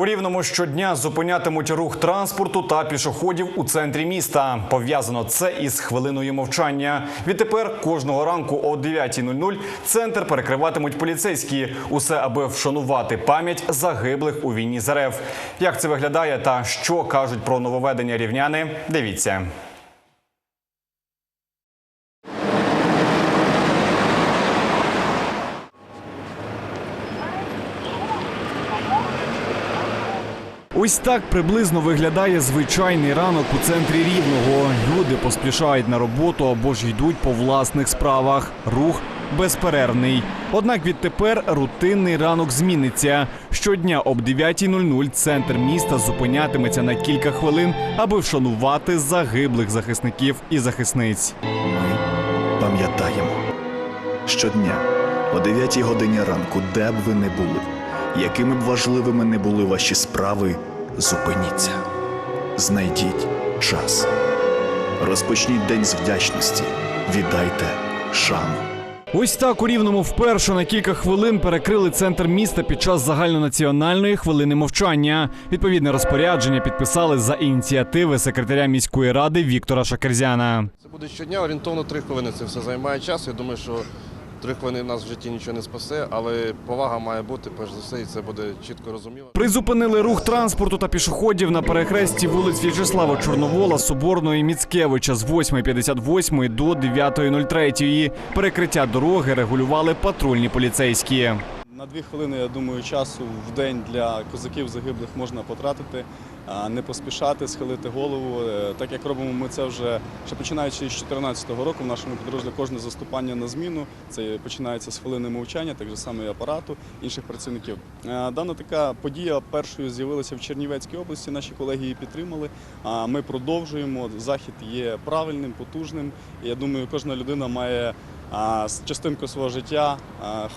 У рівному щодня зупинятимуть рух транспорту та пішоходів у центрі міста. Пов'язано це із хвилиною мовчання. Відтепер кожного ранку о 9.00 центр перекриватимуть поліцейські. Усе аби вшанувати пам'ять загиблих у війні з РФ. Як це виглядає та що кажуть про нововведення рівняни? Дивіться. Ось так приблизно виглядає звичайний ранок у центрі рівного. Люди поспішають на роботу або ж йдуть по власних справах. Рух безперервний. Однак відтепер рутинний ранок зміниться. Щодня об 9.00 центр міста зупинятиметься на кілька хвилин, аби вшанувати загиблих захисників і захисниць. Ми пам'ятаємо щодня о 9 годині ранку, де б ви не були, якими б важливими не були ваші справи, зупиніться. Знайдіть час. Розпочніть день з вдячності. Віддайте шану. Ось так у рівному вперше на кілька хвилин перекрили центр міста під час загальнонаціональної хвилини мовчання. Відповідне розпорядження підписали за ініціативи секретаря міської ради Віктора Шакерзяна. Це буде щодня, орієнтовно три хвилини. Це все займає час. Я думаю, що три хвилини в нас в житті нічого не спасе, але повага має бути, перш за все, і це буде чітко розуміло. Призупинили рух транспорту та пішоходів на перехресті вулиць В'ячеслава Чорновола, Соборної Міцкевича з 8.58 до 9.03. Перекриття дороги регулювали патрульні поліцейські. Дві хвилини, я думаю, часу в день для козаків загиблих можна потратити, не поспішати, схилити голову. Е, Так як робимо ми це вже ще починаючи з 2014 року в нашому підрозділі кожне заступання на зміну. Це починається з хвилини мовчання, так само і апарату інших працівників. Е, Дана така подія першою з'явилася в Чернівецькій області. Наші колеги її підтримали. Ми продовжуємо. Захід є правильним, потужним. Я думаю, кожна людина має а, частинку свого життя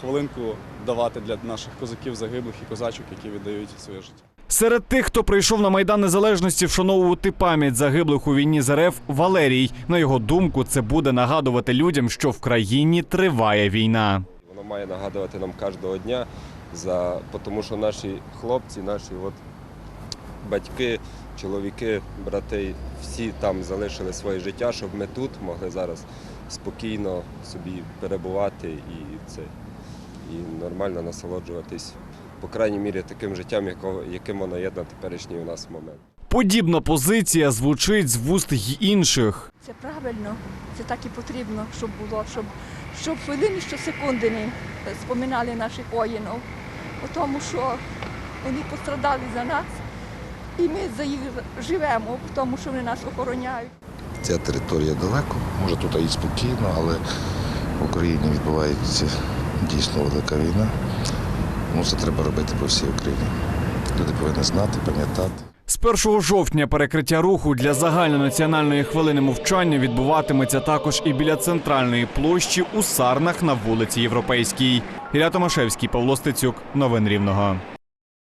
хвилинку давати для наших козаків загиблих і козачок, які віддають своє життя. Серед тих, хто прийшов на майдан незалежності вшановувати пам'ять загиблих у війні з РФ, Валерій. На його думку, це буде нагадувати людям, що в країні триває війна. Воно має нагадувати нам кожного дня, за, тому що наші хлопці, наші от батьки, чоловіки, брати, всі там залишили своє життя, щоб ми тут могли зараз спокійно собі перебувати і, це, і нормально насолоджуватись, по крайній мірі, таким життям, яким воно є на теперішній у нас момент. Подібна позиція звучить з вуст й інших. Це правильно, це так і потрібно, щоб було, щоб, щоб хвилини, що секунди не споминали наших воїнів, у тому, що вони пострадали за нас, і ми за їх живемо, тому, що вони нас охороняють. Ця територія далеко, може тут і спокійно, але в Україні відбувається дійсно велика війна. Тому це треба робити по всій Україні. Люди повинні знати, пам'ятати. З 1 жовтня перекриття руху для загальнонаціональної хвилини мовчання відбуватиметься також і біля центральної площі у Сарнах на вулиці Європейській. Ілля Томашевський, Павло Стецюк. Новин Рівного.